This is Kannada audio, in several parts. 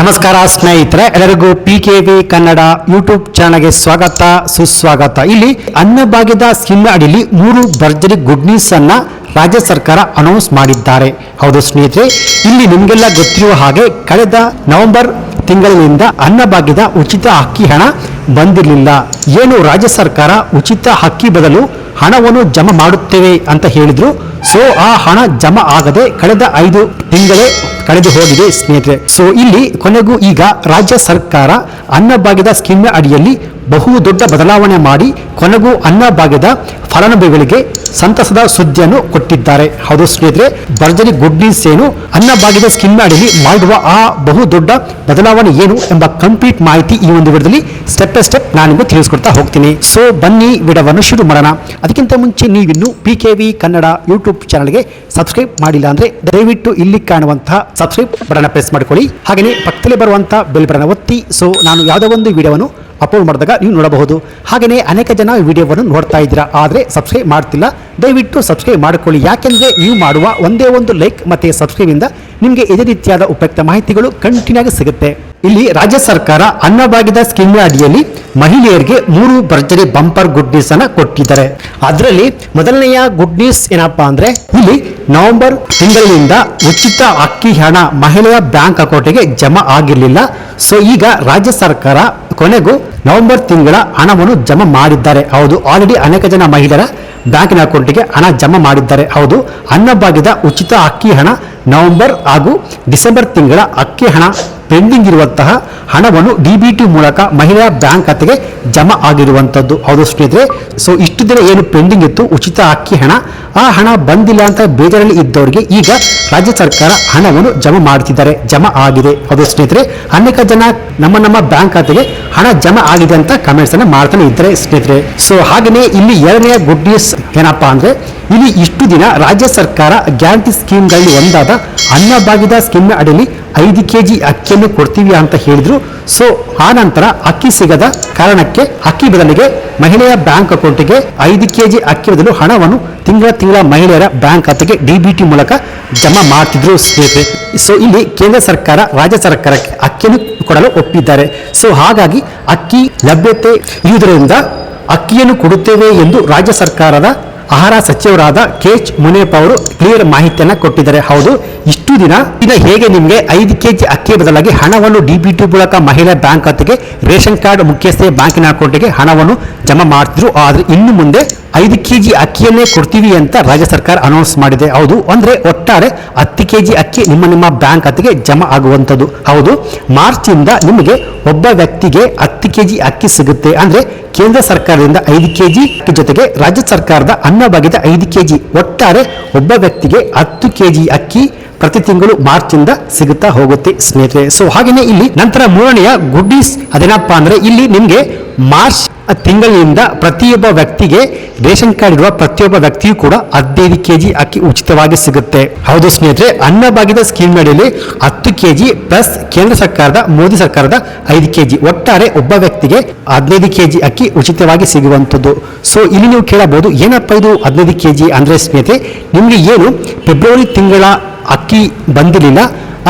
ನಮಸ್ಕಾರ ಸ್ನೇಹಿತರೆ, ಎಲ್ಲರಿಗೂ P K V Kannada YouTube ಚಾನಲ್ಗೆ ಸ್ವಾಗತ, ಸುಸ್ವಾಗತ. ಇಲ್ಲಿ ಅನ್ನಭಾಗ್ಯದ ಸ್ಕೀಮ್ ಅಡಿಯಲ್ಲಿ ಮೂರು ಭರ್ಜರಿ ಗುಡ್ ನ್ಯೂಸ್ ಅನ್ನ ರಾಜ್ಯ ಸರ್ಕಾರ ಅನೌನ್ಸ್ ಮಾಡಿದ್ದಾರೆ. ಹೌದು ಸ್ನೇಹಿತರೆ, ಇಲ್ಲಿ ನಿಮಗೆಲ್ಲ ಗೊತ್ತಿರುವ ಹಾಗೆ ಕಳೆದ ನವೆಂಬರ್ ತಿಂಗಳಿನಿಂದ ಅನ್ನಭಾಗ್ಯದ ಉಚಿತ ಅಕ್ಕಿ ಹಣ ಬಂದಿರಲಿಲ್ಲ. ಏನು ರಾಜ್ಯ ಸರ್ಕಾರ ಉಚಿತ ಅಕ್ಕಿ ಬದಲು ಹಣವನ್ನು ಜಮಾ ಮಾಡುತ್ತೇವೆ ಅಂತ ಹೇಳಿದ್ರು. ಸೊ, ಆ ಹಣ ಜಮಾ ಆಗದೆ ಕಳೆದ ಐದು ತಿಂಗಳೇ ಕಳೆದು ಹೋಗಿದೆ ಸ್ನೇಹಿತರೆ. ಸೊ, ಇಲ್ಲಿ ಕೊನೆಗೂ ಈಗ ರಾಜ್ಯ ಸರ್ಕಾರ ಅನ್ನಭಾಗ್ಯದ ಸ್ಕೀಮ್ ಅಡಿಯಲ್ಲಿ ಬಹು ದೊಡ್ಡ ಬದಲಾವಣೆ ಮಾಡಿ ಕೊನೆಗೂ ಅನ್ನಭಾಗ್ಯದ ಫಲಾನುಭವಿಗಳಿಗೆ ಸಂತಸದ ಸುದ್ದಿಯನ್ನು ಕೊಟ್ಟಿದ್ದಾರೆ. ಹೌದು ಸ್ನೇಹಿತರೆ, ಭರ್ಜರಿ ಗುಡ್ ನ್ಯೂಸ್ ಏನು? ಅನ್ನಭಾಗ್ಯದ ಸ್ಕೀಮ್ ಅಡಿಯಲ್ಲಿ ಮಾಡುವ ಆ ಬಹು ದೊಡ್ಡ ಬದಲಾವಣೆ ಏನು ಎಂಬ ಕಂಪ್ಲೀಟ್ ಮಾಹಿತಿ ಈ ಒಂದು ವಿಡಿಯೋದಲ್ಲಿ. ಸ್ಟೆಪ್ ಬೈ ಸ್ಟೆಪ್ ನಾನು ನಿಮಗೆ ತಿಳಿಸ್ಕೊಡ್ತಾ ಹೋಗ್ತೀನಿ. ಸೊ ಬನ್ನಿ, ವಿಡವನ್ನು ಶುರು ಮಾಡೋಣ. ಅದಕ್ಕಿಂತ ಮುಂಚೆ ನೀವಿನ್ನು P K V Kannada YouTube ಚಾನಲ್ಗೆ ಸಬ್ಸ್ಕ್ರೈಬ್ ಮಾಡಿಲ್ಲ ಅಂದರೆ ದಯವಿಟ್ಟು ಇಲ್ಲಿ ಕಾಣುವಂತಹ ಸಬ್ಸ್ಕ್ರೈಬ್ ಬಟನ್ ಪ್ರೆಸ್ ಮಾಡ್ಕೊಳ್ಳಿ. ಹಾಗೆಯೇ ಪಕ್ಕದಲ್ಲಿ ಬರುವಂಥ ಬೆಲ್ ಬಟನ್ ಒತ್ತಿ. ಸೊ ನಾನು ಯಾವುದೋ ಒಂದು ವಿಡಿಯೋವನ್ನು ಅಪ್ಲೋಡ್ ಮಾಡಿದಾಗ ನೀವು ನೋಡಬಹುದು. ಹಾಗೆಯೇ ಅನೇಕ ಜನ ವಿಡಿಯೋವನ್ನು ನೋಡ್ತಾ ಇದ್ದೀರಾ, ಆದರೆ ಸಬ್ಸ್ಕ್ರೈಬ್ ಮಾಡ್ತಿಲ್ಲ. ದಯವಿಟ್ಟು ಸಬ್ಸ್ಕ್ರೈಬ್ ಮಾಡಿಕೊಳ್ಳಿ. ಯಾಕೆಂದರೆ ನೀವು ಮಾಡುವ ಒಂದೇ ಒಂದು ಲೈಕ್ ಮತ್ತು ಸಬ್ಸ್ಕ್ರೈಬಿಂದ ನಿಮಗೆ ಇದೇ ರೀತಿಯಾದ ಉಪಯುಕ್ತ ಮಾಹಿತಿಗಳು ಕಂಟಿನ್ಯೂ ಆಗಿ ಸಿಗುತ್ತೆ. ಇಲ್ಲಿ ರಾಜ್ಯ ಸರ್ಕಾರ ಅನ್ನಭಾಗ್ಯದ ಸ್ಕೀಮ್ ಅಡಿಯಲ್ಲಿ ಮಹಿಳೆಯರಿಗೆ ಮೂರು ಭರ್ಜರಿ ಬಂಪರ್ ಗುಡ್ ನ್ಯೂಸ್ ಅನ್ನ ಕೊಟ್ಟಿದ್ದಾರೆ. ಅದರಲ್ಲಿ ಮೊದಲನೆಯ ಗುಡ್ ನ್ಯೂಸ್ ಏನಪ್ಪಾ ಅಂದ್ರೆ ಇಲ್ಲಿ ನವೆಂಬರ್ ತಿಂಗಳಿನಿಂದ ಉಚಿತ ಅಕ್ಕಿ ಹಣ ಮಹಿಳೆಯ ಬ್ಯಾಂಕ್ ಅಕೌಂಟಿಗೆ ಜಮಾ ಆಗಿರಲಿಲ್ಲ. ಸೊ ಈಗ ರಾಜ್ಯ ಸರ್ಕಾರ ಕೊನೆಗೂ ನವೆಂಬರ್ ತಿಂಗಳ ಹಣವನ್ನು ಜಮಾ ಮಾಡಿದ್ದಾರೆ. ಹೌದು ಆಲ್ರೆಡಿ ಅನೇಕ ಜನ ಮಹಿಳೆಯರ ಬ್ಯಾಂಕಿನ ಅಕೌಂಟಿಗೆ ಹಣ ಜಮಾ ಮಾಡಿದ್ದಾರೆ. ಹೌದು ಅನ್ನಭಾಗ್ಯದ ಉಚಿತ ಅಕ್ಕಿ ಹಣ ನವೆಂಬರ್ ಹಾಗೂ ಡಿಸೆಂಬರ್ ತಿಂಗಳ ಅಕ್ಕಿ ಹಣ ಪೆಂಡಿಂಗ್ ಇರುವಂತಹ ಹಣವನ್ನು ಡಿ ಬಿ ಟಿ ಮೂಲಕ ಮಹಿಳಾ ಬ್ಯಾಂಕ್ ಖಾತೆಗೆ ಜಮಾ ಆಗಿರುವಂಥದ್ದು ಹೌದು ಸ್ನೇಹಿತರೆ ಸೊ ಇಷ್ಟು ದಿನ ಏನು ಪೆಂಡಿಂಗ್ ಇತ್ತು? ಉಚಿತ ಅಕ್ಕಿ ಹಣ. ಆ ಹಣ ಬಂದಿಲ್ಲ ಅಂತ ಬೇಜಾರಲ್ಲಿ ಇದ್ದವರಿಗೆ ಈಗ ರಾಜ್ಯ ಸರ್ಕಾರ ಹಣವನ್ನು ಜಮಾ ಮಾಡ್ತಿದ್ದಾರೆ. ಜಮಾ ಆಗಿದೆ. ಹೌದು ಸ್ನೇಹಿತರೆ, ಅನೇಕ ಜನ ನಮ್ಮ ನಮ್ಮ ಬ್ಯಾಂಕ್ ಖಾತೆಗೆ ಹಣ ಜಮಾ ಆಗಿದೆ ಅಂತ ಕಮೆಂಟ್ಸ್ ಅನ್ನ ಮಾಡ್ತಾನೆ ಇದ್ದಾರೆ ಸ್ನೇಹಿತರೆ. ಸೊ ಹಾಗೆಯೇ ಇಲ್ಲಿ ಎರಡನೇ ಗುಡ್ ನ್ಯೂಸ್ ಏನಪ್ಪಾ ಅಂದ್ರೆ, ಇಲ್ಲಿ ಇಷ್ಟು ದಿನ ರಾಜ್ಯ ಸರ್ಕಾರ ಗ್ಯಾರಂಟಿ ಸ್ಕೀಮ್ಗಳಲ್ಲಿ ಒಂದಾದ ಅನ್ನಭಾಗ್ಯದ ಸ್ಕೀಮ್ ಅಡಿಯಲ್ಲಿ ಐದು ಕೆ ಜಿ ಅಕ್ಕಿಯನ್ನು ಕೊಡ್ತೀವಿ ಅಂತ ಹೇಳಿದ್ರು. ಸೊ ಆ ನಂತರ ಅಕ್ಕಿ ಸಿಗದ ಕಾರಣಕ್ಕೆ ಅಕ್ಕಿ ಬದಲಿಗೆ ಮಹಿಳೆಯ ಬ್ಯಾಂಕ್ ಅಕೌಂಟಿಗೆ ಐದು ಕೆ ಜಿ ಅಕ್ಕಿ ಬದಲು ಹಣವನ್ನು ತಿಂಗಳ ತಿಂಗಳ ಮಹಿಳೆಯರ ಬ್ಯಾಂಕ್ ಖಾತೆಗೆ ಡಿ ಬಿ ಟಿ ಮೂಲಕ ಜಮಾ ಮಾಡ್ತಿದ್ರು ಸ್ನೇಹಿತರೆ. ಸೊ ಇಲ್ಲಿ ಕೇಂದ್ರ ಸರ್ಕಾರ, ರಾಜ್ಯ ಸರ್ಕಾರಕ್ಕೆ ಅಕ್ಕಿಯನ್ನು ಕೊಡಲು ಒಪ್ಪಿದ್ದಾರೆ. ಸೊ ಹಾಗಾಗಿ ಅಕ್ಕಿ ಲಭ್ಯತೆ ಇರುವುದರಿಂದ ಅಕ್ಕಿಯನ್ನು ಕೊಡುತ್ತೇವೆ ಎಂದು ರಾಜ್ಯ ಸರ್ಕಾರದ ಆಹಾರ ಸಚಿವರಾದ ಕೆ ಎಚ್ ಮುನಿಯಪ್ಪ ಅವರು ಕ್ಲಿಯರ್ ಮಾಹಿತಿಯನ್ನು ಕೊಟ್ಟಿದ್ದಾರೆ. ಹೌದು, ಇಷ್ಟು ದಿನ ದಿನ ಹೇಗೆ ನಿಮಗೆ ಐದು ಕೆಜಿ ಅಕ್ಕಿ ಬದಲಾಗಿ ಹಣವನ್ನು ಡಿ ಬಿ ಟಿ ಮೂಲಕ ಮಹಿಳಾ ಬ್ಯಾಂಕ್ ಖಾತೆಗೆ ರೇಷನ್ ಕಾರ್ಡ್ ಮುಖ್ಯಸ್ಥೆ ಬ್ಯಾಂಕಿನ ಅಕೌಂಟ್ಗೆ ಹಣವನ್ನು ಜಮಾ ಮಾಡ್ತಿದ್ರು. ಆದರೆ ಇನ್ನು ಮುಂದೆ ಐದು ಕೆಜಿ ಅಕ್ಕಿಯನ್ನೇ ಕೊಡ್ತೀವಿ ಅಂತ ರಾಜ್ಯ ಸರ್ಕಾರ ಅನೌನ್ಸ್ ಮಾಡಿದೆ. ಹೌದು, ಅಂದ್ರೆ ಒಟ್ಟಾರೆ ಹತ್ತು ಕೆಜಿ ಅಕ್ಕಿ ನಿಮ್ಮ ನಿಮ್ಮ ಬ್ಯಾಂಕ್ ಖಾತೆಗೆ ಜಮಾ ಆಗುವಂಥದ್ದು. ಹೌದು ಮಾರ್ಚ್ ಇಂದ ನಿಮಗೆ ಒಬ್ಬ ವ್ಯಕ್ತಿಗೆ ಹತ್ತು ಕೆಜಿ ಅಕ್ಕಿ ಸಿಗುತ್ತೆ. ಅಂದ್ರೆ ಕೇಂದ್ರ ಸರ್ಕಾರದಿಂದ ಐದು ಕೆಜಿ ಜೊತೆಗೆ ರಾಜ್ಯ ಸರ್ಕಾರದ ಅನ್ನಭಾಗ್ಯದ ಐದು ಕೆಜಿ, ಒಟ್ಟಾರೆ ಒಬ್ಬ ವ್ಯಕ್ತಿಗೆ ಹತ್ತು ಕೆಜಿ ಅಕ್ಕಿ ಪ್ರತಿ ತಿಂಗಳು ಮಾರ್ಚ್ ಇಂದ ಸಿಗುತ್ತಾ ಹೋಗುತ್ತೆ ಸ್ನೇಹಿತರೆ. ಸೊ ಹಾಗೇನೆ ಇಲ್ಲಿ ನಂತರ ಮೂರನೆಯ ಗುಡ್ಡೀಸ್ ಅದೇನಪ್ಪಾ ಅಂದ್ರೆ ಇಲ್ಲಿ ನಿಮ್ಗೆ ಮಾರ್ಚ್ ತಿಂಗಳಿನಿಂದ ಪ್ರತಿಯೊಬ್ಬ ವ್ಯಕ್ತಿಗೆ ರೇಷನ್ ಕಾರ್ಡ್ ಇರುವ ಪ್ರತಿಯೊಬ್ಬ ವ್ಯಕ್ತಿಯೂ ಕೂಡ ಹದಿನೈದು ಕೆ ಜಿ ಅಕ್ಕಿ ಉಚಿತವಾಗಿ ಸಿಗುತ್ತೆ. ಹೌದು ಸ್ನೇಹಿತರೆ ಅನ್ನಭಾಗ್ಯದ ಸ್ಕೀಮ್ ಅಡಿಯಲ್ಲಿ ಹತ್ತು ಕೆಜಿ ಪ್ಲಸ್ ಕೇಂದ್ರ ಸರ್ಕಾರದ, ಮೋದಿ ಸರ್ಕಾರದ ಐದು ಕೆಜಿ. ಒಟ್ಟಾರೆ ಒಬ್ಬ ವ್ಯಕ್ತಿಗೆ ಹದಿನೈದು ಕೆ ಜಿ ಅಕ್ಕಿ ಉಚಿತವಾಗಿ ಸಿಗುವಂಥದ್ದು. ಸೊ ಇಲ್ಲಿ ನೀವು ಕೇಳಬಹುದು, ಏನಪ್ಪ ಇದು ಹದಿನೈದು ಕೆಜಿ ಅಂದ್ರೆ ಸ್ನೇಹಿತರೆ, ನಿಮಗೆ ಏನು ಫೆಬ್ರವರಿ ತಿಂಗಳ ಅಕ್ಕಿ ಬಂದಿರಲಿಲ್ಲ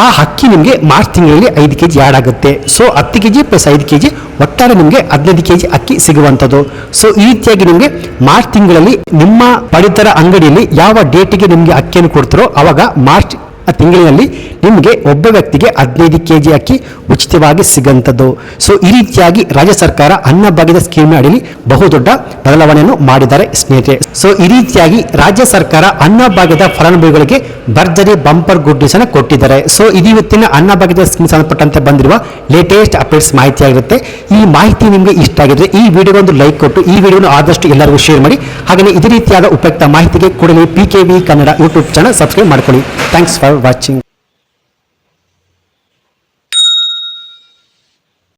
ಆ ಅಕ್ಕಿ ನಿಮಗೆ ಮಾರ್ಚ್ ತಿಂಗಳಲ್ಲಿ ಐದು ಕೆ ಜಿ ಆ್ಯಡ್ ಆಗುತ್ತೆ. ಸೊ ಹತ್ತು ಕೆ ಜಿ ಪ್ಲಸ್ ಐದು ಕೆ ಜಿ ಒಟ್ಟಾರೆ ನಿಮಗೆ ಹದಿನೈದು ಕೆ ಜಿ ಅಕ್ಕಿ ಸಿಗುವಂಥದ್ದು. ಸೊ ಈ ರೀತಿಯಾಗಿ ನಿಮಗೆ ಮಾರ್ಚ್ ತಿಂಗಳಲ್ಲಿ ನಿಮ್ಮ ಪಡಿತರ ಅಂಗಡಿಯಲ್ಲಿ ಯಾವ ಡೇಟಿಗೆ ನಿಮಗೆ ಅಕ್ಕಿಯನ್ನು ಕೊಡ್ತಾರೋ ಅವಾಗ ಮಾರ್ಚ್ ತಿಂಗಳಿನಲ್ಲಿ ನಿಮಗೆ ಒಬ್ಬ ವ್ಯಕ್ತಿಗೆ ಹದಿನೈದು ಕೆ ಜಿ ಅಕ್ಕಿ ಉಚಿತವಾಗಿ ಸಿಗಂಥದ್ದು ಸೊ ಈ ರೀತಿಯಾಗಿ ರಾಜ್ಯ ಸರ್ಕಾರ ಅನ್ನಭಾಗ್ಯದ ಸ್ಕೀಮ್ ಅಡಿಯಲ್ಲಿ ಬಹುದೊಡ್ಡ ಬದಲಾವಣೆಯನ್ನು ಮಾಡಿದ್ದಾರೆ ಸ್ನೇಹಿತರೆ. ಸೊ ಈ ರೀತಿಯಾಗಿ ರಾಜ್ಯ ಸರ್ಕಾರ ಅನ್ನಭಾಗ್ಯದ ಫಲಾನುಭವಿಗಳಿಗೆ ಭರ್ಜರಿ ಬಂಪರ್ ಗುಡ್ ನ್ಯೂಸ್ ಅನ್ನು ಕೊಟ್ಟಿದ್ದಾರೆ. ಸೊ ಇದು ಇವತ್ತಿನ ಅನ್ನಭಾಗ್ಯದ ಸ್ಕೀಮ್ ಸಂಬಂಧಪಟ್ಟಂತೆ ಬಂದಿರುವ ಲೇಟೆಸ್ಟ್ ಅಪ್ಡೇಟ್ಸ್ ಮಾಹಿತಿ ಆಗಿರುತ್ತೆ. ಈ ಮಾಹಿತಿ ನಿಮಗೆ ಇಷ್ಟ ಆಗಿದ್ರೆ ಈ ವಿಡಿಯೋ ಒಂದು ಲೈಕ್ ಕೊಟ್ಟು, ಈ ವಿಡಿಯೋನ ಆದಷ್ಟು ಎಲ್ಲರಿಗೂ ಶೇರ್ ಮಾಡಿ. ಹಾಗೆಯೇ ಇದೇ ರೀತಿಯಾದ ಉಪಯುಕ್ತ ಮಾಹಿತಿಗೆ ಕೂಡಲೇ P K Kannada YouTube channel subscribe ಮಾಡ್ಕೊಳ್ಳಿ. Thanks for watching